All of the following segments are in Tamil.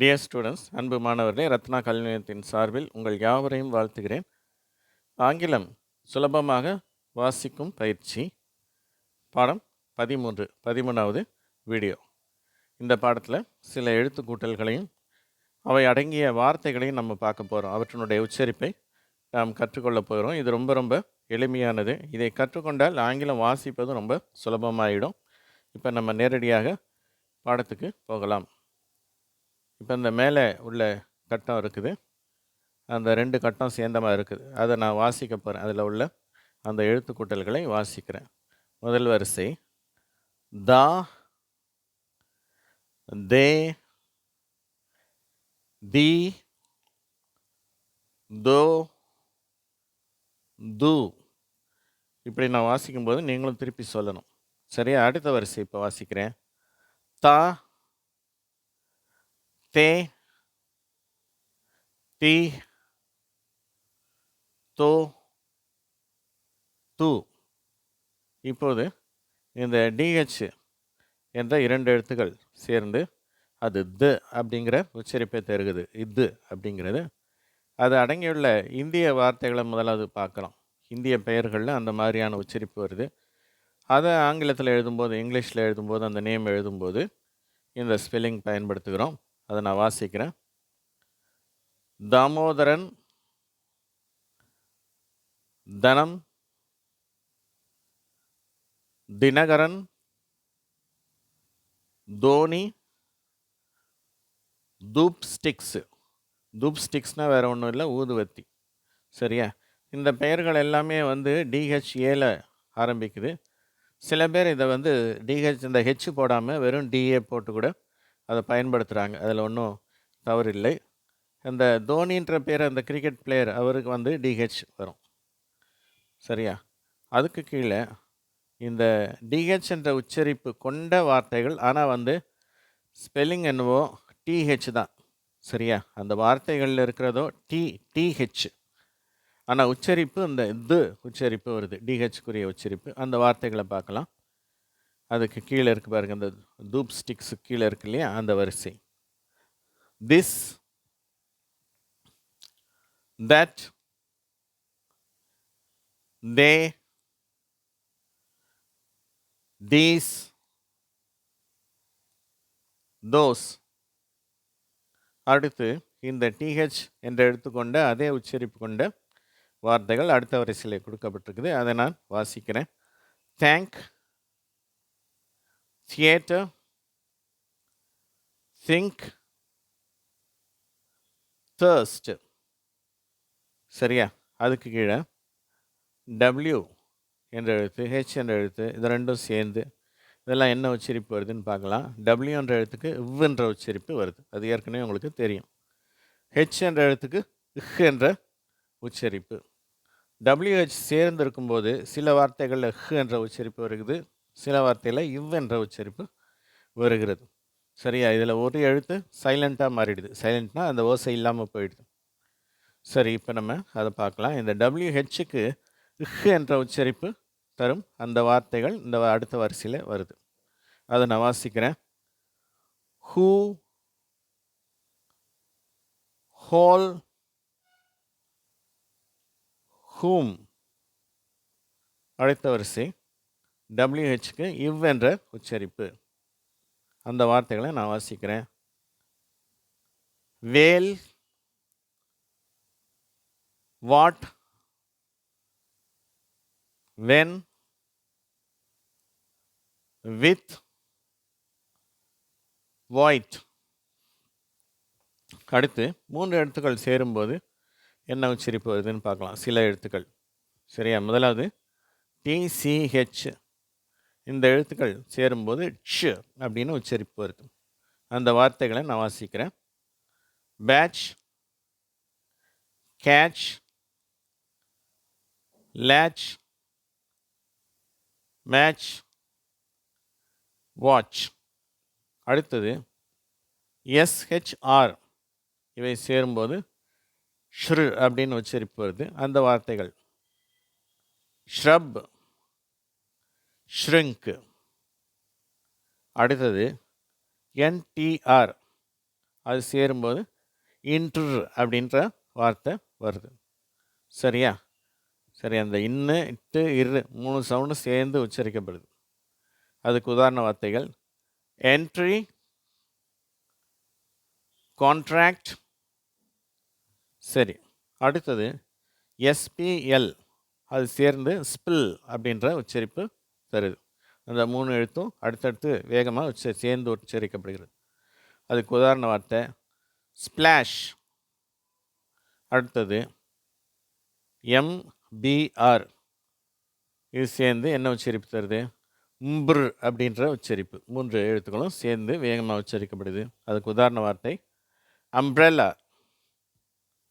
டியர் ஸ்டூடெண்ட்ஸ் அன்பு மாணவர்களே ரத்னா கல்வி நிலையத்தின் சார்பில் உங்கள் யாவரையும் வாழ்த்துகிறேன். ஆங்கிலம் சுலபமாக வாசிக்கும் பயிற்சி. பாடம் பதிமூன்று பதிமூணாவது வீடியோ. இந்த பாடத்தில் சில எழுத்துக்கூட்டல்களையும் அவை அடங்கிய வார்த்தைகளையும் நம்ம பார்க்க போகிறோம் அவற்றினுடைய உச்சரிப்பை நாம் கற்றுக்கொள்ளப் போகிறோம் இது ரொம்ப ரொம்ப எளிமையானது. இதை கற்றுக்கொண்டால் ஆங்கிலம் வாசிப்பது ரொம்ப சுலபமாயிடும். இப்போ நம்ம நேரடியாக பாடத்துக்கு போகலாம். இப்போ இந்த மேலே உள்ள கட்டம் இருக்குது. அந்த ரெண்டு கட்டம் சேர்ந்த மாதிரி இருக்குது. அதை நான் வாசிக்க போகிறேன் அதில் உள்ள அந்த எழுத்துக்கூட்டல்களை வாசிக்கிறேன். முதல் வரிசை. தா தே தி தோ து. இப்படி நான் வாசிக்கும்போது நீங்களும் திருப்பி சொல்லணும். சரியா? அடுத்த வரிசை இப்போ வாசிக்கிறேன். தா தே டி தோ து இப்போது இந்த டிஹெச் என்ற இரண்டு எழுத்துக்கள் சேர்ந்து அது து அப்படிங்கிற உச்சரிப்பை தருகுது. இது அப்படிங்கிறது. அது அடங்கியுள்ள இந்திய வார்த்தைகளை முதலாவது பார்க்கலாம். இந்திய பெயர்களில் அந்த மாதிரியான உச்சரிப்பு வருது. அதை ஆங்கிலத்தில் எழுதும்போது இங்கிலீஷில் எழுதும்போது அந்த நேம் எழுதும்போது இந்த ஸ்பெல்லிங் பயன்படுத்துகிறோம். அதை நான் வாசிக்கிறேன். தாமோதரன் தனம் தினகரன் தோனி தூப் ஸ்டிக்ஸு தூப் ஸ்டிக்ஸ்னால் வேறு ஒன்றும் இல்லை ஊதுவத்தி. சரியா? இந்த பெயர்கள் எல்லாமே வந்து டிஹெச்ஏல ஆரம்பிக்குது. சில பேர் இதை வந்து டிஹெச் இந்த ஹெச் போடாமல் வெறும் டிஏ போட்டு கூட அதை பயன்படுத்துகிறாங்க அதில் ஒன்றும் தவறு இல்லை அந்த தோனின்ற பேர் அந்த கிரிக்கெட் பிளேயர் அவருக்கு வந்து டிஹெச் வரும். சரியா? அதுக்கு கீழே இந்த டிஹெச் என்ற உச்சரிப்பு கொண்ட வார்த்தைகள் ஆனால் வந்து ஸ்பெல்லிங் என்னவோ டிஹெச் தான். சரியா? அந்த வார்த்தைகளில் இருக்கிறதோ டி டிஹெச் ஆனால் உச்சரிப்பு அந்த இது உச்சரிப்பு வருது. டிஹெச்க்குரிய உச்சரிப்பு. அந்த வார்த்தைகளை பார்க்கலாம். அதுக்கு கீழே இருக்கு பாருங்க அந்த தூப் ஸ்டிக்ஸு கீழே இருக்கு இல்லையா அந்த வரிசை. This that they these those அடுத்து இந்த டிஹெச் என்று எடுத்துக்கொண்ட அதே உச்சரிப்பு கொண்ட வார்த்தைகள் அடுத்த வரிசையில் கொடுக்கப்பட்டிருக்குது. அதை நான் வாசிக்கிறேன். Thank theatre think thirst. சரியா? அதுக்கு கீழே டபிள்யூ என்ற எழுத்து ஹெச் என்ற எழுத்து இது ரெண்டும் சேர்ந்து இதெல்லாம் என்ன உச்சரிப்பு வருதுன்னு பார்க்கலாம். டபிள்யூ என்ற எழுத்துக்கு இவ்வுன்ற உச்சரிப்பு வருது. அது ஏற்கனவே உங்களுக்கு தெரியும். ஹெச் என்ற எழுத்துக்கு இஹ் என்ற உச்சரிப்பு. டபிள்யூஹெச் சேர்ந்திருக்கும்போது சில வார்த்தைகளில் ஹ் என்ற உச்சரிப்பு வருகிறது சில வார்த்தையில் இவ் என்ற உச்சரிப்பு வருகிறது. சரியா? இதில் ஒரு எழுத்து சைலண்ட்டாக மாறிடுது. சைலண்ட்னால் அந்த ஓசை இல்லாமல் போயிடுது. சரி இப்போ நம்ம அதை பார்க்கலாம். இந்த டபிள்யூஹெச்சுக்கு இஹ் என்ற உச்சரிப்பு தரும் அந்த வார்த்தைகள் இந்த அடுத்த வரிசையில் வருது. அதை நான் வாசிக்கிறேன். ஹூ ஹோல் ஹூம் அடுத்த வரிசை. டபிள்யூஹெச்க்கு இவ் என்ற உச்சரிப்பு. அந்த வார்த்தைகளை நான் வாசிக்கிறேன். Whale what when with white. அடுத்து மூன்று எழுத்துக்கள் சேரும்போது என்ன உச்சரிப்பு வருதுன்னு பார்க்கலாம். சில எழுத்துக்கள். சரியா? முதலாவது டிசிஹெச் இந்த எழுத்துக்கள் சேரும்போது ஷ் அப்படின்னு உச்சரிப்பு வருது. அந்த வார்த்தைகளை நான் வாசிக்கிறேன். Batch catch latch match watch அடுத்தது எஸ்ஹெச்ஆர் இவை சேரும்போது ஷ்ரு அப்படின்னு உச்சரிப்பு வருது. அந்த வார்த்தைகள் ஷ்ரப் ஷ்ரிங்க். அடுத்தது என்டிஆர் அது சேரும்போது இன்ட்ரு அப்படின்ற வார்த்தை வருது. சரியா? சரி அந்த இன்னு இட்டு இரு மூணு சவுண்டு சேர்ந்து உச்சரிக்கப்படுது. அதுக்கு உதாரண வார்த்தைகள் என்ட்ரி கான்ட்ராக்ட் சரி. அடுத்தது எஸ்பிஎல் அது சேர்ந்து ஸ்பில் அப்படின்ற உச்சரிப்பு தருது. அந்த மூணு எழுத்தும் அடுத்தடுத்து வேகமாக உச்ச சேர்ந்து உச்சரிக்கப்படுகிறது. அதுக்கு உதாரண வார்த்தை ஸ்ப்ளாஷ் அடுத்தது எம்பிஆர் இது சேர்ந்து என்ன உச்சரிப்பு தருது? உம்பர் அப்படின்ற உச்சரிப்பு. மூன்று எழுத்துக்களும் சேர்ந்து வேகமாக உச்சரிக்கப்படுது. அதுக்கு உதாரண வார்த்தை அம்ப்ரெல்லா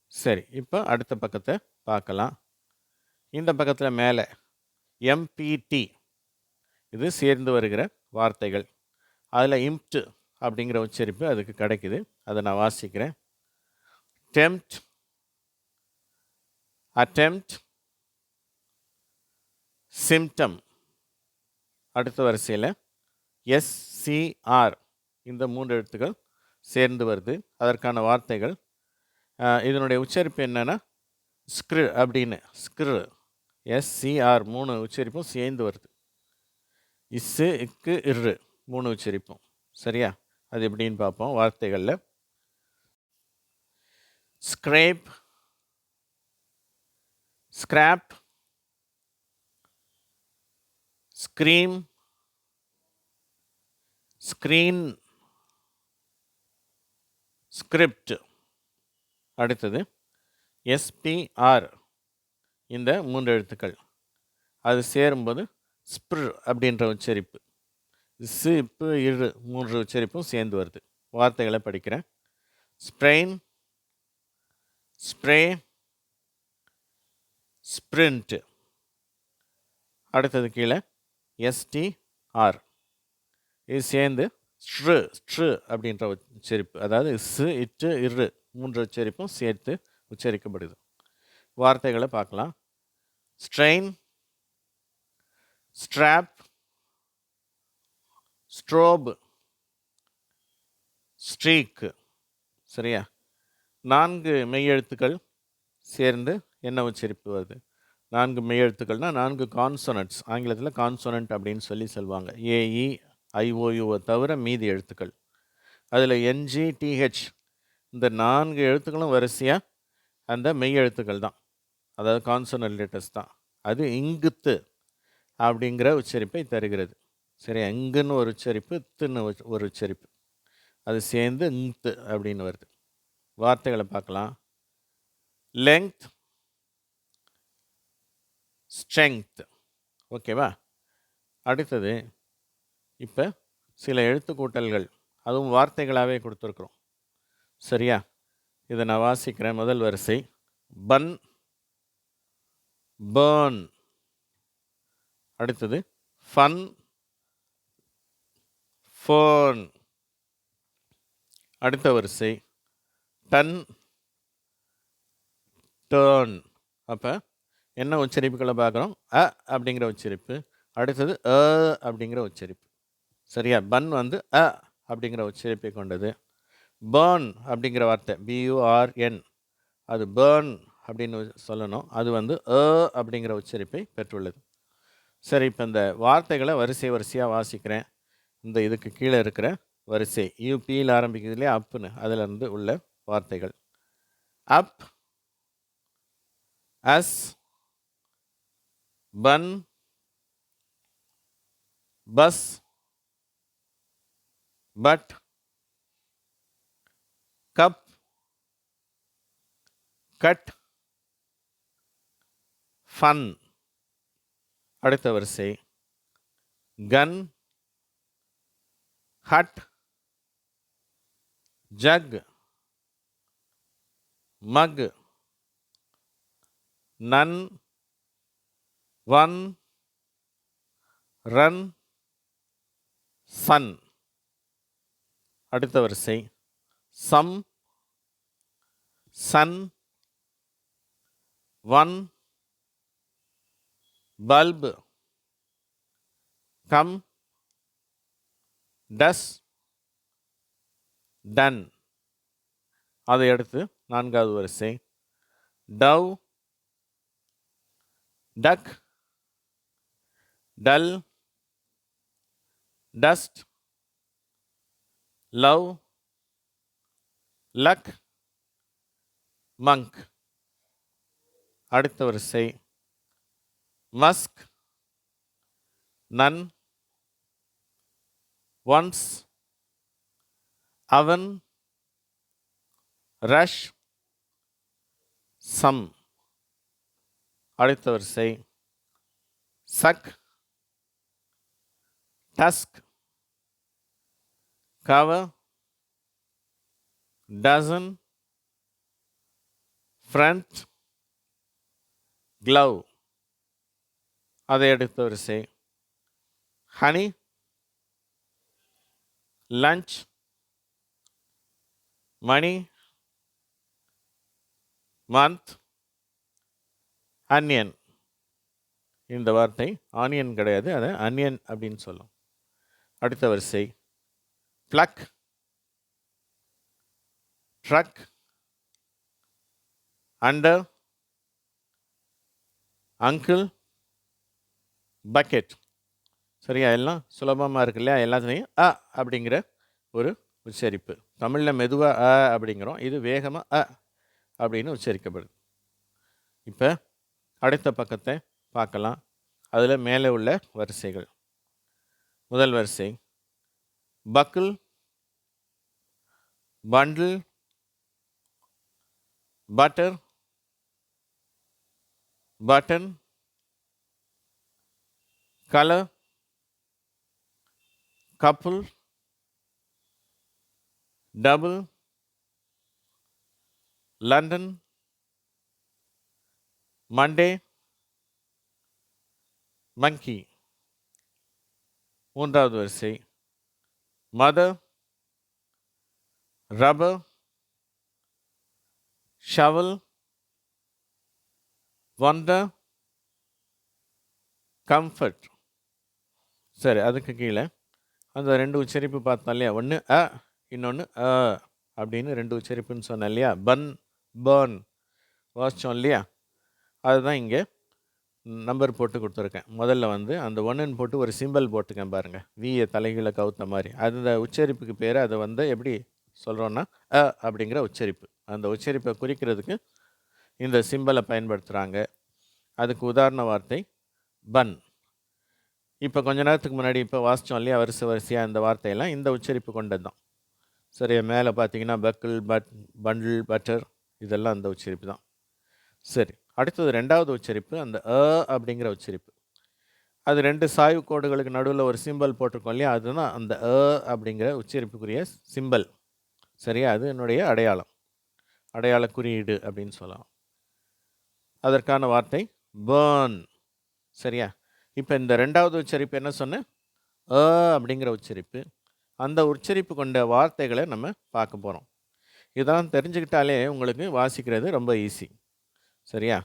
சரி இப்போ அடுத்த பக்கத்தை பார்க்கலாம். இந்த பக்கத்தில் மேலே எம்பிடி இது சேர்ந்து வருகிற வார்த்தைகள். அதில் இம்ப்ட் அப்படிங்கிற உச்சரிப்பு அதுக்கு கிடைக்குது. அதை நான் வாசிக்கிறேன். டெம்ட் அட்டெம்ட் சிம்டம் அடுத்த வரிசையில் எஸ்சிஆர் இந்த மூன்று எழுத்துக்கள் சேர்ந்து வருது. அதற்கான வார்த்தைகள். இதனுடைய உச்சரிப்பு என்னென்னா ஸ்க்ரு அப்படின்னு. ஸ்க்ரு எஸ்சிஆர் மூணு உச்சரிப்பும் சேர்ந்து வருது. இஸ்ஸு இக்கு இரு மூணு உச்சரிப்போம். சரியா? அது எப்படின்னு பார்ப்போம். வார்த்தைகளில். Scrape scrap scream screen script அடுத்தது எஸ்பிஆர் இந்த மூன்று எழுத்துக்கள். அது சேரும்போது ஸ்ப்ர் அப்படின்ற உச்சரிப்பு. சி இப்பு இரு மூன்று உச்சரிப்பும் சேர்ந்து வருது. வார்த்தைகளை படிக்கிறேன். ஸ்ப்ரெயின் ஸ்ப்ரே ஸ்ப்ரிண்ட்டு அடுத்தது கீழே எஸ்டிஆர் இது சேர்ந்து ஸ்ட்ரு ஸ்ட்ரு அப்படின்ற உச்சரிப்பு. அதாவது சு இட்டு இரு மூன்று உச்சரிப்பும் சேர்த்து உச்சரிக்கப்படுது. வார்த்தைகளை பார்க்கலாம். Strain strap strobe streak. சரியா? நான்கு மெய்யெழுத்துக்கள் சேர்ந்து என்ன உச்சரிப்பு வருது நான்கு மெய்யெழுத்துக்கள்னால் நான்கு கான்சோனன்ட்ஸ் ஆங்கிலத்தில் கான்சோனன்ட் அப்படின்னு சொல்லி சொல்லுவாங்க. ஏஇ ஐஓயுவை e, தவிர மீதி எழுத்துக்கள். அதில் என்ஜி டிஹெச் இந்த நான்கு எழுத்துக்களும் வரிசையாக அந்த மெய்யெழுத்துக்கள் தான். அதாவது கான்சோனல் லெட்டர்ஸ் தான். அது இங்குத்து. அப்படிங்கிற உச்சரிப்பை தருகிறது. சரி எங்குன்னு ஒரு உச்சரிப்பு இத்துன்னு ஒரு- உச்சரிப்பு. அது சேர்ந்து இங்கு அப்படின்னு வருது. வார்த்தைகளை பார்க்கலாம். லெங்க்த் ஸ்ட்ரெங்க்த் ஓகேவா அடுத்தது இப்போ சில எழுத்துக்கூட்டல்கள். அதுவும் வார்த்தைகளாகவே கொடுத்துருக்குறோம். சரியா? இதை நான் வாசிக்கிறேன். முதல் வரிசை. பன் பேர்ன் அடுத்தது ஃபன் ஃபோன் அடுத்த வரிசை டன் டேர்ன் அப்போ என்ன உச்சரிப்புகளை பார்க்குறோம்? அ அப்படிங்கிற உச்சரிப்பு. அடுத்தது அ அப்படிங்கிற உச்சரிப்பு. சரியா? பன் வந்து அ அப்படிங்கிற உச்சரிப்பை கொண்டது. பேர்ன் அப்படிங்கிற வார்த்தை பியூஆர்என் அது பேர்ன் அப்படின்னு சொல்லணும். அது வந்து அ அப்படிங்கிற உச்சரிப்பை பெற்றுள்ளது. சரி இப்போ இந்த வார்த்தைகளை வரிசை வரிசையாக வாசிக்கிறேன். இந்த இதுக்கு கீழே இருக்கிற வரிசை யூபியில் ஆரம்பிக்குது இல்லையா? அப்புன்னு அதிலிருந்து உள்ள வார்த்தைகள். Up us bun bus but cup cut fun அடுத்த வரிசை gun hut jug mug nun one run sun அடுத்த வரிசை some son one bulb. Come. Does. Done. அதை அடுத்து நான்காவது வரிசை. Dove. Duck. Dull. Dust. Love. Luck. Monk. அடுத்த வரிசை. musk nun once oven rush some அடுத்த வரிசை suck tusk cover dozen front glove அதை அடுத்த வரிசை honey lunch money month onion இந்த வார்த்தை ஆனியன் கிடையாது அதை அன்யன் அப்படின்னு சொல்லும். அடுத்த வரிசை plug truck under uncle bucket சரியா? எல்லாம் சுலபமாக இருக்கு இல்லையா? எல்லாத்துலேயும் அ அப்படிங்கிற ஒரு உச்சரிப்பு. தமிழில் மெதுவாக அ அப்படிங்கிறோம். இது வேகமாக அ அப்படின்னு உச்சரிக்கப்படுது. இப்போ அடுத்த பக்கத்தை பார்க்கலாம். அதில் மேலே உள்ள வரிசைகள். முதல் வரிசை. Buckle bundle butter button colour couple double London Monday monkey மூன்றாவது வரிசை mother rubber shovel wonder comfort சரி அதுக்கு கீழே அந்த ரெண்டு உச்சரிப்பு பார்த்தோம் இல்லையா? ஒன்று அ இன்னொன்று அ அப்படின்னு ரெண்டு உச்சரிப்புன்னு சொன்னேன் இல்லையா? Bun burn. வாசித்தோம் இல்லையா? அதுதான் இங்கே நம்பர் போட்டு கொடுத்துருக்கேன். முதல்ல வந்து அந்த ஒன்றுன்னு போட்டு ஒரு சிம்பிள் போட்டுக்கேன் பாருங்கள் வியை தலைகீழ கவுத்த மாதிரி. அந்த உச்சரிப்புக்கு பேர். அதை வந்து எப்படி சொல்கிறோன்னா அ அப்படிங்கிற உச்சரிப்பு. அந்த உச்சரிப்பை குறிக்கிறதுக்கு இந்த சிம்பலை பயன்படுத்துகிறாங்க அதுக்கு உதாரண வார்த்தை பன். இப்போ கொஞ்ச நேரத்துக்கு முன்னாடி இப்போ வாசித்தோம் இல்லையா? வரிசை வரிசையாக இந்த வார்த்தையெல்லாம் இந்த உச்சரிப்பு கொண்டது தான் சரியா மேலே பார்த்தீங்கன்னா பக்கிள் பட் பண்டில் பட்டர் இதெல்லாம் அந்த உச்சரிப்பு தான். சரி அடுத்தது ரெண்டாவது உச்சரிப்பு அந்த அ அப்படிங்கிற உச்சரிப்பு. அது ரெண்டு சாய்வு கோடுகளுக்கு நடுவில் ஒரு சிம்பல் போட்டிருக்கோம் இல்லையா? அதுதான் அந்த அ அப்படிங்கிற உச்சரிப்புக்குரிய சிம்பல் சரியா? அது என்னுடைய அடையாளம். அடையாள குறியீடு அப்படின்னு சொல்லலாம். அதற்கான வார்த்தை பேர்ன் சரியா? இப்போ இந்த ரெண்டாவது உச்சரிப்பு என்ன சொன்னேன்? அ அப்படிங்கிற உச்சரிப்பு. அந்த உச்சரிப்பு கொண்ட வார்த்தைகளை நம்ம பார்க்க போகிறோம் இதெல்லாம் தெரிஞ்சுக்கிட்டாலே உங்களுக்கு வாசிக்கிறது ரொம்ப ஈஸி சரியா?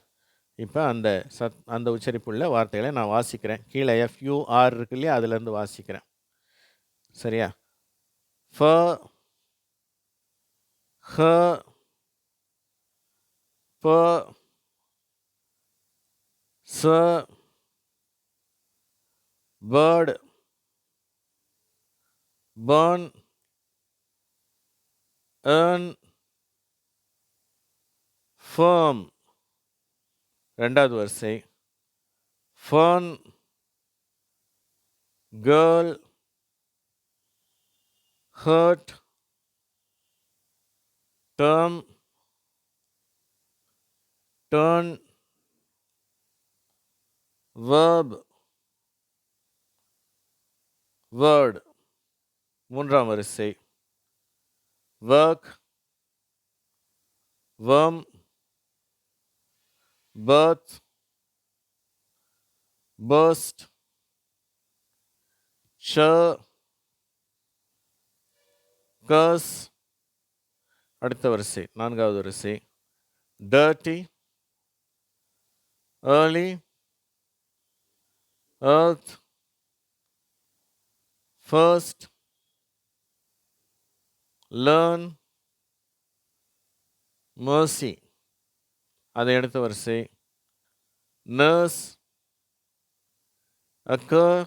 இப்போ அந்த சத் அந்த உச்சரிப்புள்ள வார்த்தைகளை நான் வாசிக்கிறேன். கீழே எஃப்யூஆர் இருக்கு இல்லையா? அதுலேருந்து வாசிக்கிறேன். சரியா? ஃப ஹ ப ச பேர்டு burn, earn, firm. ரெண்டாவது வரிசை. Fern girl hurt term turn verb. Word மூன்றாம் வரிசை வர்க் வேர்ம் பர்த் பர்ஸ்ட் ஷ கர்ஸ் அடுத்த வரிசை நான்காவது வரிசை dirty early earth first learn mercy அதை அடுத்த வரிசை nurse occur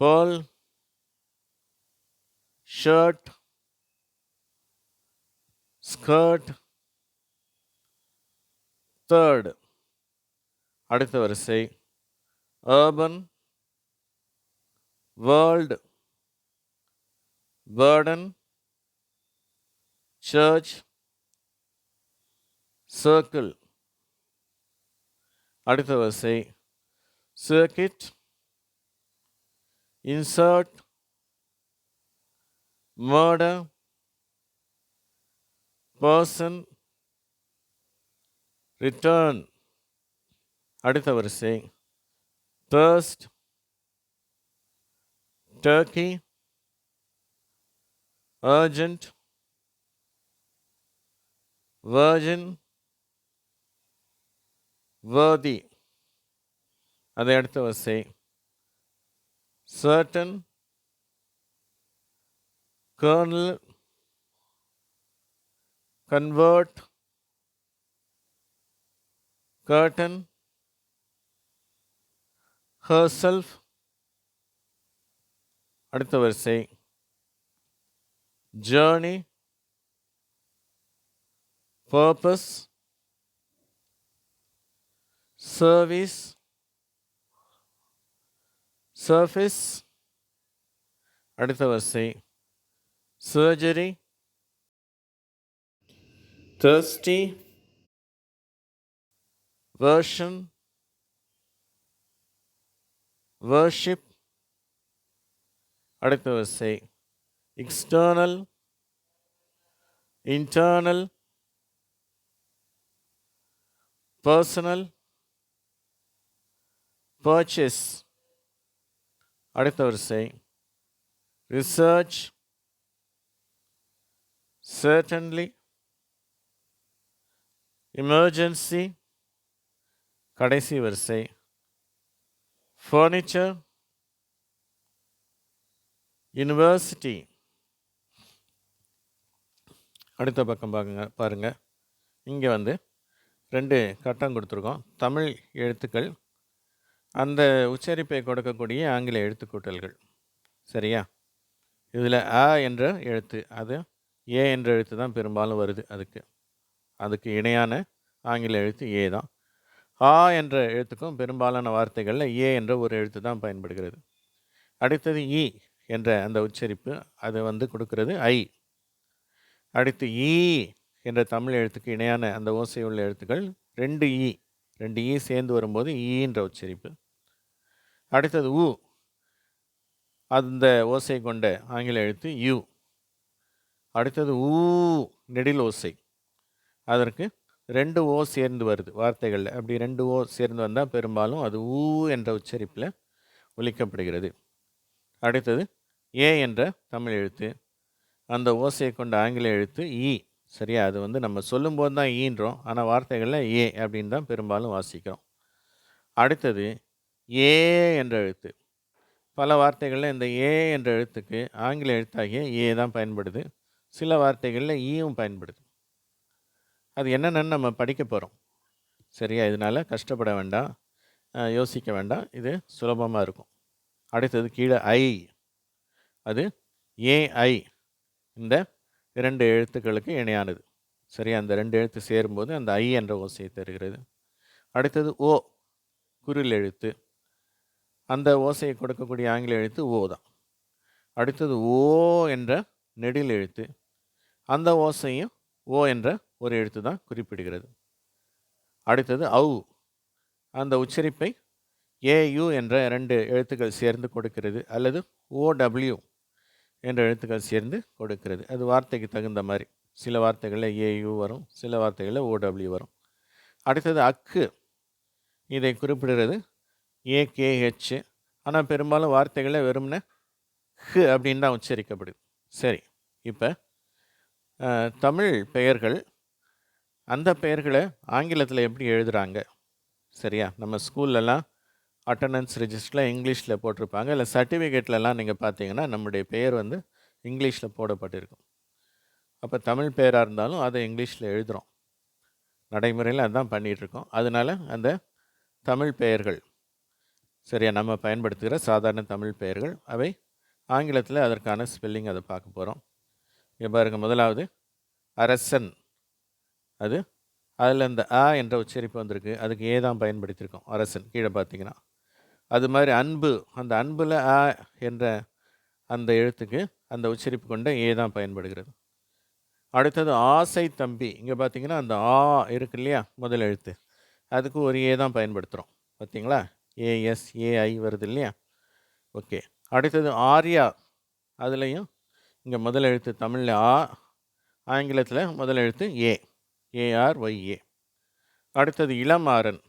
pearl shirt skirt third அடுத்த வரிசை urban world burden church circle அடுத்த வரிசை circuit insert murder person return அடுத்த வரிசை thirst Turkey, urgent, virgin, worthy. അതേ അടുത്ത വസ്സേ certain, kernel, convert, curtain, herself, அடுத்த வரிசை journey purpose service surface அடுத்த வரிசை surgery thirsty version worship அடுத்த வரிசை external internal personal purchase அடுத்த வரிசை research certainly emergency கடைசி வரிசை furniture யூனிவர்சிட்டி அடுத்த பக்கம் பாருங்க. பாருங்கள் இங்கே வந்து ரெண்டு கட்டம் கொடுத்துருக்கோம். தமிழ் எழுத்துக்கள் அந்த உச்சரிப்பை கொடுக்கக்கூடிய ஆங்கில எழுத்துக்கூட்டல்கள். சரியா? இதில் அ என்ற எழுத்து அது ஏ என்ற எழுத்து தான் பெரும்பாலும் வருது அதுக்கு. அதுக்கு இணையான ஆங்கில எழுத்து ஏ தான். ஆ என்ற எழுத்துக்கும் பெரும்பாலான வார்த்தைகளில் ஏ என்ற ஒரு எழுத்து தான் பயன்படுகிறது. அடுத்தது இ. என்ற அந்த உச்சரிப்பு அது வந்து கொடுக்கிறது ஐ. அடுத்து ஈ என்ற தமிழ் எழுத்துக்கு இணையான அந்த ஓசை உள்ள எழுத்துக்கள் ரெண்டு ஈ ரெண்டு ஈ சேர்ந்து வரும்போது ஈன்ற உச்சரிப்பு. அடுத்தது உ. அந்த ஓசை கொண்ட ஆங்கில எழுத்து யூ. அடுத்தது ஊ நெடில் ஓசை. அதற்கு ரெண்டு ஓ சேர்ந்து வருது வார்த்தைகளில். அப்படி ரெண்டு ஓ சேர்ந்து வந்தால் பெரும்பாலும் அது ஊ என்ற உச்சரிப்பில் ஒலிக்கப்படுகிறது. அடுத்தது ஏ என்ற தமிழ் எழுத்து அந்த ஓசையை கொண்ட ஆங்கில எழுத்து ஈ சரியா? அது வந்து நம்ம சொல்லும்போது தான் ஈன்றோம் ஆனால் வார்த்தைகளில் ஏ அப்படின்னு தான் பெரும்பாலும் வாசிக்கிறோம். அடுத்தது ஏ என்ற எழுத்து. பல வார்த்தைகளில் இந்த ஏ என்ற எழுத்துக்கு ஆங்கில எழுத்தாகிய ஏ தான் பயன்படுது. சில வார்த்தைகளில் ஈயும் பயன்படுது. அது என்னென்னு நம்ம படிக்க போகிறோம் சரியா? இதனால் கஷ்டப்பட வேண்டாம். யோசிக்க வேண்டாம். இது சுலபமாக இருக்கும். அடுத்தது கீழே ஐ. அது ஏஐ இந்த இரண்டு எழுத்துக்களுக்கு இணையானது. சரியா? அந்த ரெண்டு எழுத்து சேரும்போது அந்த ஐ என்ற ஓசையை தருகிறது அடுத்தது ஓ குரில் எழுத்து. அந்த ஓசையை கொடுக்கக்கூடிய ஆங்கில எழுத்து ஓ தான். அடுத்தது ஓ என்ற நெடில் எழுத்து. அந்த ஓசையும் ஓ என்ற ஒரு எழுத்து தான் குறிப்பிடுகிறது. அடுத்தது அவு அந்த உச்சரிப்பை ஏயு என்ற ரெண்டு எழுத்துக்கள் சேர்ந்து கொடுக்கிறது. அல்லது ஓடபிள்யூ என்ற எழுத்துக்கள் சேர்ந்து கொடுக்கிறது. அது வார்த்தைக்கு தகுந்த மாதிரி. சில வார்த்தைகளில் ஏயு வரும் சில வார்த்தைகளில் ஓடபிள்யூ வரும். அடுத்தது அக்கு. இதை குறிப்பிடுறது ஏகேஹெச் ஆனால் பெரும்பாலும் வார்த்தைகளில் வெறும்னே ஹு அப்படின்னு தான் உச்சரிக்கப்படுது. சரி இப்போ தமிழ் பெயர்கள் அந்த பெயர்களை ஆங்கிலத்தில் எப்படி எழுதுகிறாங்க சரியா? நம்ம ஸ்கூல்லலாம் அட்டண்டன்ஸ் ரிஜிஸ்டரில் இங்கிலீஷில் போட்டிருப்பாங்க. இல்லை சர்டிஃபிகேட்லலாம் நீங்கள் பார்த்தீங்கன்னா நம்முடைய பெயர் வந்து இங்கிலீஷில் போடப்பட்டிருக்கும். அப்போ தமிழ் பெயராக இருந்தாலும் அதை இங்கிலீஷில் எழுதுகிறோம் நடைமுறையில் அதுதான் பண்ணிகிட்ருக்கோம் அதனால் அந்த தமிழ் பெயர்கள் சரியா நம்ம பயன்படுத்துகிற சாதாரண தமிழ் பெயர்கள் அவை ஆங்கிலத்தில் அதற்கான ஸ்பெல்லிங் அதை பார்க்க போகிறோம் இங்கே பாருங்கள் முதலாவது அரசன். அது அதில் இந்த அ என்ற உச்சரிப்பு வந்திருக்கு. அதுக்கு ஏ தான் பயன்படுத்தியிருக்கோம் அரசன். கீழே பார்த்தீங்கன்னா அது மாதிரி அன்பு அந்த அன்பில் ஆ என்ற அந்த எழுத்துக்கு அந்த உச்சரிப்பு கொண்ட ஏ தான் பயன்படுகிறது. அடுத்தது ஆசை தம்பி. இங்கே பார்த்தீங்கன்னா அந்த ஆ இருக்கு இல்லையா? முதல் எழுத்து. அதுக்கு ஒரு ஏ தான் பயன்படுத்துகிறோம் பார்த்தீங்களா ஏஎஸ் ஏஐ வருது இல்லையா? ஓகே. அடுத்தது ஆர்யா. அதுலேயும் இங்கே முதல் எழுத்து தமிழில் ஆ ஆங்கிலத்தில் முதல் எழுத்து ஏ. ஏஆர் ஒய்ஏ அடுத்தது இளமாறன்.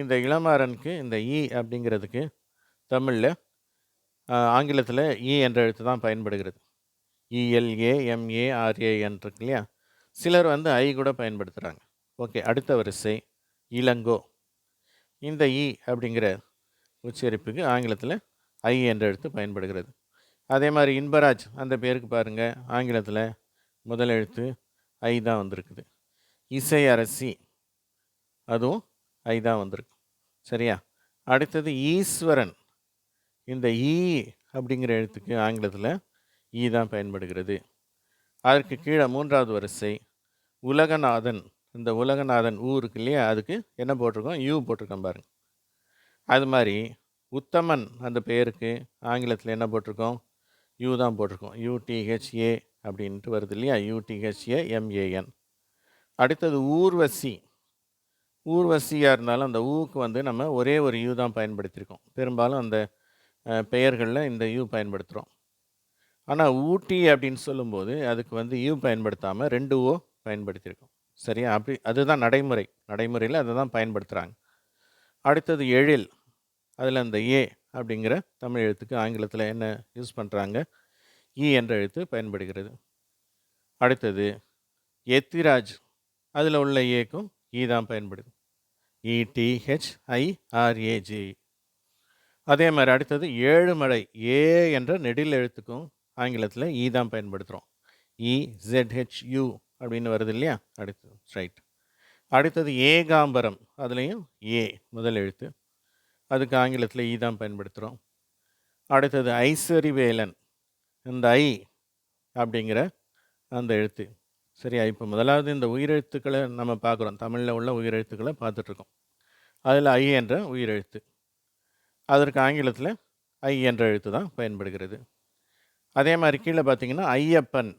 இந்த இளமாறனுக்கு இந்த இ அப்படிங்கிறதுக்கு தமிழில் ஆங்கிலத்தில் இ என்ற எழுத்து தான் பயன்படுகிறது. இஎல்ஏ எம்ஏஆர்ஏஎன் இருக்கு இல்லையா? சிலர் வந்து ஐ கூட பயன்படுத்துகிறாங்க ஓகே அடுத்த வரிசை இளங்கோ. இந்த இ அப்படிங்கிற உச்சரிப்புக்கு ஆங்கிலத்தில் ஐ என்ற எழுத்து பயன்படுகிறது. அதே மாதிரி இன்பராஜ் அந்த பேருக்கு பாருங்கள் ஆங்கிலத்தில் முதல் எழுத்து ஐ தான் வந்திருக்குது. இசை அரசி அதுவும் ஐ தான் வந்திருக்கு சரியா? அடுத்தது ஈஸ்வரன். இந்த ஈ அப்படிங்கிற எழுத்துக்கு ஆங்கிலத்தில் ஈ தான் பயன்படுகிறது. அதற்கு கீழே மூன்றாவது வரிசை உலகநாதன். இந்த உலகநாதன் ஊ இருக்கு இல்லையா? அதுக்கு என்ன போட்டிருக்கோம்? யூ போட்டிருக்கோம் பாருங்கள் அது மாதிரி உத்தமன் அந்த பெயருக்கு ஆங்கிலத்தில் என்ன போட்டிருக்கோம்? யூ தான் போட்டிருக்கோம். யூடிஹெச்ஏ அப்படின்ட்டு வருது இல்லையா? யூடிஹெச்ஏ எம்ஏஎன் அடுத்தது ஊர்வசி. ஊர்வசியாக இருந்தாலும் அந்த ஊக்கு வந்து நம்ம ஒரே ஒரு யூ தான் பயன்படுத்தியிருக்கோம். பெரும்பாலும் அந்த பெயர்களில் இந்த யூ பயன்படுத்துகிறோம் ஆனால் ஊட்டி அப்படின்னு சொல்லும்போது அதுக்கு வந்து யூ பயன்படுத்தாமல் ரெண்டு ஓ பயன்படுத்தியிருக்கோம். சரியா? அப்படி அதுதான் நடைமுறை. நடைமுறையில் அதை தான் பயன்படுத்துகிறாங்க அடுத்தது எழில். அதில் அந்த ஏ அப்படிங்கிற தமிழ் எழுத்துக்கு ஆங்கிலத்தில் என்ன யூஸ் பண்ணுறாங்க இ என்ற எழுத்து பயன்படுகிறது. அடுத்தது எத்திராஜ். அதில் உள்ள ஏக்கும் ஈ தான் பயன்படுது. இடிஹெச்ஐஆர்ஏஜி அதே மாதிரி அடுத்தது ஏழுமலை ஏ என்ற நெடில் எழுத்துக்கும் ஆங்கிலத்தில் இ e தான் பயன்படுத்துகிறோம் இZHU e, அப்படின்னு வருது இல்லையா? அடுத்தது ரைட் அடுத்தது ஏகாம்பரம் அதுலேயும் ஏ முதல் எழுத்து. அதுக்கு ஆங்கிலத்தில் இ தான் பயன்படுத்துகிறோம் அடுத்தது ஐஸ்வரிவேலன் இந்த ஐ அப்படிங்கிற அந்த எழுத்து. சரியா? இப்போ முதலாவது இந்த உயிரெழுத்துக்களை நம்ம பார்க்குறோம். தமிழில் உள்ள உயிரெழுத்துக்களை பார்த்துட்ருக்கோம். அதில் ஐ என்ற உயிரெழுத்து. அதற்கு ஆங்கிலத்தில் ஐ என்ற எழுத்து தான் பயன்படுகிறது. அதே மாதிரி கீழே பார்த்தீங்கன்னா ஐயப்பன்.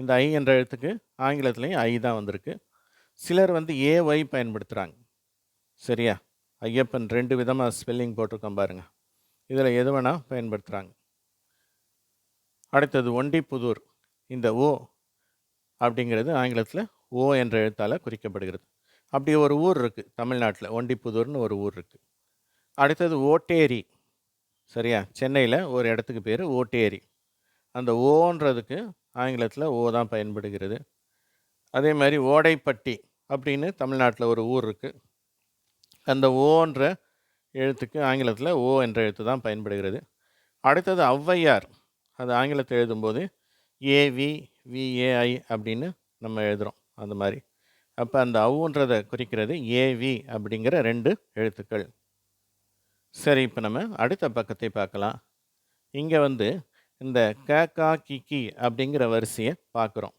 இந்த ஐ என்ற எழுத்துக்கு ஆங்கிலத்துலேயும் ஐ தான் வந்திருக்கு. சிலர் வந்து ஏஒய் பயன்படுத்துகிறாங்க சரியா? ஐயப்பன் ரெண்டு விதமாக ஸ்பெல்லிங் போட்டிருக்கோம் பாருங்கள் இதில் எது வேணால் பயன்படுத்துகிறாங்க அடுத்தது ஒண்டிப்புதூர். இந்த ஓ அப்படிங்கிறது ஆங்கிலத்தில் ஓ என்ற எழுத்தால் குறிக்கப்படுகிறது. அப்படி ஒரு ஊர் இருக்குது தமிழ்நாட்டில் ஒண்டிப்புதூர்னு ஒரு ஊர் இருக்குது அடுத்தது ஓட்டேரி சரியா? சென்னையில் ஒரு இடத்துக்கு பேர் ஓட்டேரி. அந்த ஓன்றதுக்கு ஆங்கிலத்தில் ஓ தான் பயன்படுகிறது. அதே மாதிரி ஓடைப்பட்டி அப்படின்னு தமிழ்நாட்டில் ஒரு ஊர் இருக்குது அந்த ஓன்ற எழுத்துக்கு ஆங்கிலத்தில் ஓ என்ற எழுத்து தான் பயன்படுகிறது. அடுத்தது ஔவையார் அது ஆங்கிலத்தில் எழுதும்போது ஏவி விஏஐ அப்படின்னு நம்ம எழுதுகிறோம் அந்த மாதிரி. அப்போ அந்த அவுன்றதை குறிக்கிறது ஏவி அப்படிங்கிற ரெண்டு எழுத்துக்கள். சரி இப்போ நம்ம அடுத்த பக்கத்தை பார்க்கலாம். இங்கே வந்து இந்த க கா கி அப்படிங்கிற வரிசையை பார்க்குறோம்.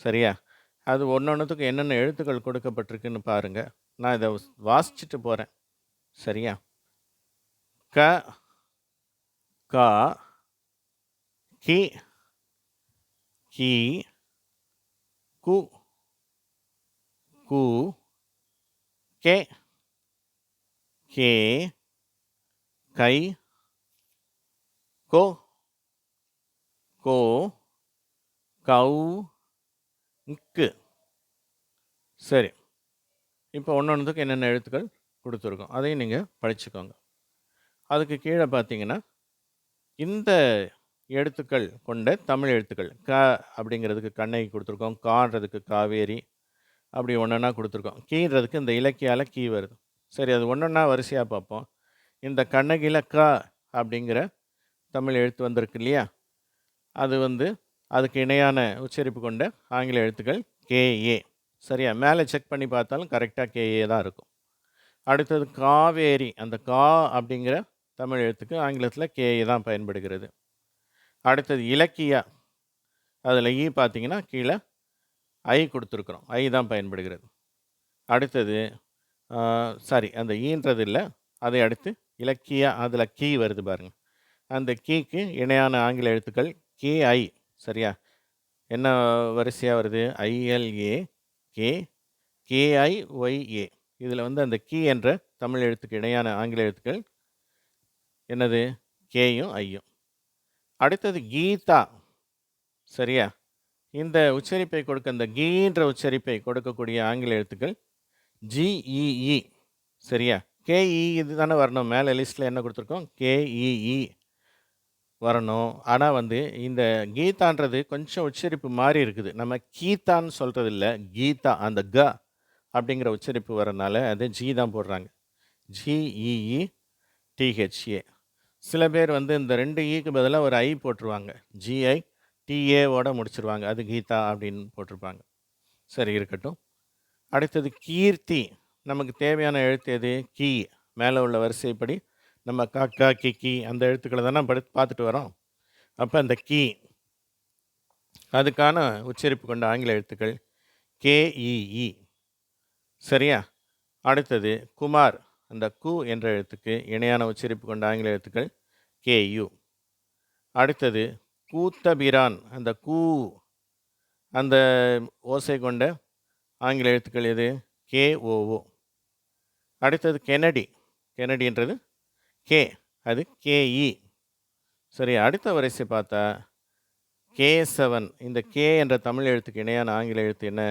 சரியா? அது ஒன்று ஒன்றுத்துக்கு என்னென்ன எழுத்துக்கள் கொடுக்கப்பட்டிருக்குன்னு பாருங்கள் நான் இதை வாசிச்சுட்டு போகிறேன் சரியா? க கா கி கி கு கு கே கே கை கோ கோ கௌ க்கு சரி. இப்போ ஒன்று ஒன்றுத்துக்கு என்னென்ன எழுத்துக்கள் கொடுத்துருக்கோம் அதையும் நீங்கள் படிச்சுக்கோங்க. அதுக்கு கீழே பார்த்தீங்கன்னா இந்த எழுத்துக்கள் கொண்ட தமிழ் எழுத்துக்கள். க அப்படிங்கிறதுக்கு கண்ணகி கொடுத்துருக்கோம். கான்றதுக்கு காவேரி. அப்படி ஒன்றா கொடுத்துருக்கோம். கீன்றதுக்கு இந்த இலக்கியால் கீ வருது. சரி அது ஒன்றுன்னா வரிசையாக பார்ப்போம். இந்த கண்ணகில க அப்படிங்கிற தமிழ் எழுத்து வந்திருக்கு இல்லையா? அது வந்து அதுக்கு இணையான உச்சரிப்பு கொண்ட ஆங்கில எழுத்துக்கள் கேஏ சரியா? மேலே செக் பண்ணி பார்த்தாலும் கரெக்டாக கேஏ தான் இருக்கும். அடுத்தது காவேரி. அந்த கா அப்படிங்கிற தமிழ் எழுத்துக்கு ஆங்கிலத்தில் கேஏ தான் பயன்படுகிறது. அடுத்தது இலக்கியா அதில் ஈ பார்த்தீங்கன்னா கீழே ஐ கொடுத்துருக்குறோம். ஐ தான் பயன்படுகிறது. அடுத்தது சாரி அந்த ஈன்றது இல்லை. அதை அடுத்து இலக்கியா அதில் கீ வருது பாருங்கள் அந்த கீக்கு இணையான ஆங்கில எழுத்துக்கள் கேஐ சரியா? என்ன வரிசையாக வருது? ஐஎல்ஏ கே கேஐ ஒய்ஏ இதில் வந்து அந்த கீ என்ற தமிழ் எழுத்துக்கு இணையான ஆங்கில எழுத்துக்கள் என்னது? கேயும் ஐயும் அடுத்தது கீதா. சரியா? இந்த உச்சரிப்பை கொடுக்க இந்த கீன்ற உச்சரிப்பை கொடுக்கக்கூடிய ஆங்கில எழுத்துக்கள் ஜிஇஇ சரியா? கேஇ இது தானே வரணும். மேலே லிஸ்ட்டில் என்ன கொடுத்துருக்கோம்? கேஇஇ வரணும். ஆனால் வந்து இந்த கீதான்றது கொஞ்சம் உச்சரிப்பு மாறி இருக்குது. நம்ம கீதான்னு சொல்கிறது இல்லை கீதா அந்த க அப்படிங்கிற உச்சரிப்பு வரனால அது ஜி தான் போடுறாங்க. ஜிஇஇ டிஹெச்ஏ சில பேர் வந்து இந்த ரெண்டு ஈக்கு பதிலாக ஒரு ஐ போட்டுருவாங்க. ஜிஐ டிஏவோட முடிச்சிருவாங்க. அது கீதா அப்படின்னு போட்டிருப்பாங்க. சரி இருக்கட்டும். அடுத்தது கீர்த்தி. நமக்கு தேவையான எழுத்து எது? கீ. மேலே உள்ள வரிசைப்படி நம்ம காக்கா கி அந்த எழுத்துக்களை தானே படுத்து பார்த்துட்டு வரோம். அப்போ அந்த கீ. அதுக்கான உச்சரிப்பு கொண்ட ஆங்கில எழுத்துக்கள் கேஇஇ சரியா? அடுத்தது குமார். அந்த கு என்ற எழுத்துக்கு இணையான உச்சரிப்பு கொண்ட ஆங்கில எழுத்துக்கள் கேயு அடுத்தது கூத்தபிரான் அந்த கூ அந்த ஓசை கொண்ட ஆங்கில எழுத்துக்கள் எது? கேஓஓ அடுத்தது கெனடி. கெனடின்றது கே அது கேஇ சரி அடுத்த வரிசை பார்த்தா கே செவன் இந்த கே என்ற தமிழ் எழுத்துக்கு இணையான ஆங்கில எழுத்து என்ன?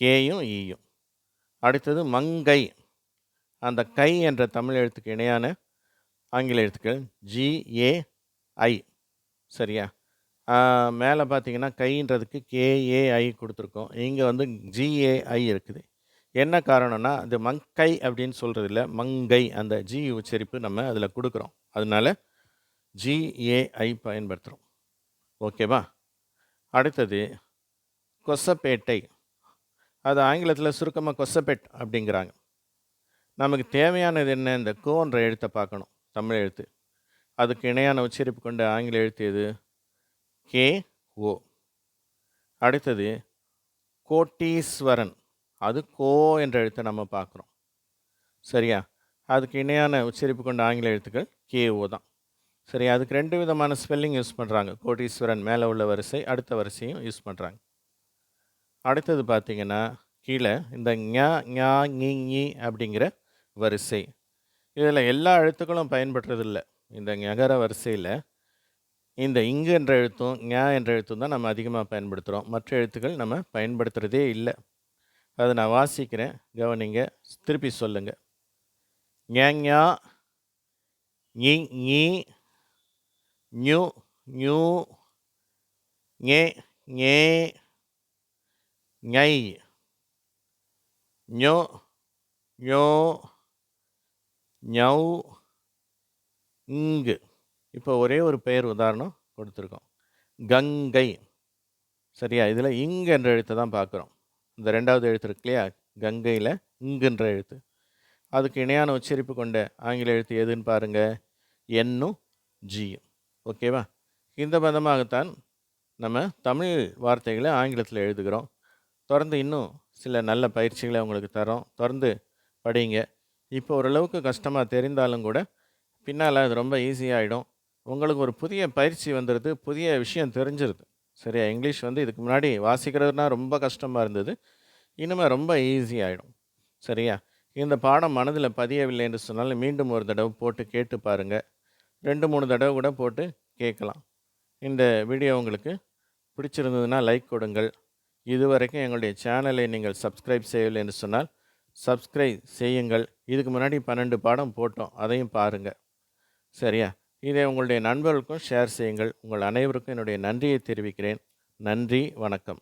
கேயும் ஈயும். அடுத்தது மங்கை. அந்த கை என்ற தமிழ் எழுத்துக்கு இணையான ஆங்கில எழுத்துக்கள் ஜிஏஐ சரியா? மேலே பார்த்தீங்கன்னா கைன்றதுக்கு கேஏஐ கொடுத்துருக்கோம். இங்கே வந்து ஜிஏஐ இருக்குது. என்ன காரணம்னா அது மங்கை அப்படின்னு சொல்கிறது இல்லை மங்கை. அந்த ஜி உச்சரிப்பு நம்ம அதில் கொடுக்குறோம். அதனால ஜிஏஐ பயன்படுத்துகிறோம் ஓகேவா? அடுத்தது கொசப்பேட்டை. அது ஆங்கிலத்தில் சுருக்கமாக கொசப்பேட் அப்படிங்கிறாங்க. நமக்கு தேவையானது என்ன? இந்த கோன்ற எழுத்தை பார்க்கணும். தமிழ் எழுத்து. அதுக்கு இணையான உச்சரிப்பு கொண்ட ஆங்கில எழுத்து எது? K O. அடுத்தது கோட்டீஸ்வரன். அது கோ என்ற எழுத்தை நம்ம பார்க்குறோம். சரியா? அதுக்கு இணையான உச்சரிப்பு கொண்ட ஆங்கில எழுத்துக்கள் கேஓ தான். சரி அதுக்கு ரெண்டு விதமான ஸ்பெல்லிங் யூஸ் பண்ணுறாங்க கோட்டீஸ்வரன் மேலே உள்ள வரிசை அடுத்த வரிசையும் யூஸ் பண்ணுறாங்க அடுத்தது பார்த்திங்கன்னா கீழே இந்த ஞா ஞா ஞி ஞி அப்படிங்கிற வரிசை. இதில் எல்லா எழுத்துக்களும் பயன்படுறதில்ல இந்த ஞகர வரிசையில் இந்த இங்கு என்ற எழுத்தும் ஞா என்ற எழுத்தும் தான் நம்ம அதிகமாக பயன்படுத்துகிறோம் மற்ற எழுத்துக்கள் நம்ம பயன்படுத்துகிறதே இல்லை. அதை நான் வாசிக்கிறேன். கவனிங்க. திருப்பி சொல்லுங்கள் ஞா ஞி ஞி ஞு ஞு ஞே ஞே ஞை ஞோ ஞோ ஞௌ இங்கு இப்போ ஒரே ஒரு பெயர் உதாரணம் கொடுத்துருக்கோம். கங்கை. சரியா? இதில் இங்கு என்ற எழுத்தை தான் பார்க்குறோம். இந்த ரெண்டாவது எழுத்து இருக்கு இல்லையா? கங்கையில் இங்குன்ற எழுத்து. அதுக்கு இணையான உச்சரிப்பு கொண்ட ஆங்கில எழுத்து எதுன்னு பாருங்கள் என்னும் ஜியும் ஓகேவா? இந்த பதமாகத்தான் நம்ம தமிழ் வார்த்தைகளை ஆங்கிலத்தில் எழுதுகிறோம். தொடர்ந்து இன்னும் சில நல்ல பயிற்சிகளை உங்களுக்கு தரோம் தொடர்ந்து படிங்க. இப்போ ஓரளவுக்கு கஷ்டமாக தெரிந்தாலும் கூட பின்னால் அது ரொம்ப ஈஸியாகிடும் உங்களுக்கு ஒரு புதிய பயிற்சி வந்துடுது புதிய விஷயம் தெரிஞ்சிருது. சரியா? இங்கிலீஷ் வந்து இதுக்கு முன்னாடி வாசிக்கிறதுனா ரொம்ப கஷ்டமாக இருந்தது. இனிமேல் ரொம்ப ஈஸியாகிடும் சரியா? இந்த பாடம் மனதில் பதியவில்லை என்று சொன்னாலும் மீண்டும் ஒரு தடவை போட்டு கேட்டு பாருங்கள் ரெண்டு மூணு தடவை கூட போட்டு கேட்கலாம். இந்த வீடியோ உங்களுக்கு பிடிச்சிருந்ததுன்னா லைக் கொடுங்கள். இதுவரைக்கும் எங்களுடைய சேனலை நீங்கள் சப்ஸ்கிரைப் செய்யவில்லை என்று சொன்னால் சப்ஸ்கிரைப் செய்யுங்கள். இதுக்கு முன்னாடி பன்னெண்டு பாடம் போட்டோம். அதையும் பாருங்கள் சரியா? இதை உங்களுடைய நண்பர்களுக்கும் ஷேர் செய்யுங்கள். உங்கள் அனைவருக்கும் என்னுடைய நன்றியை தெரிவிக்கிறேன். நன்றி. வணக்கம்.